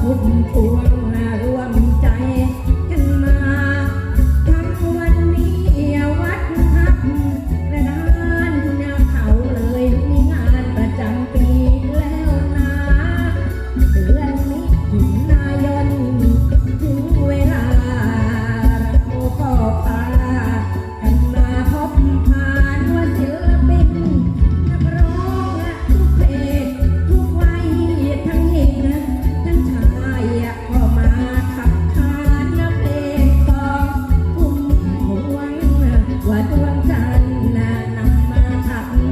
พบป่วยมาร่วม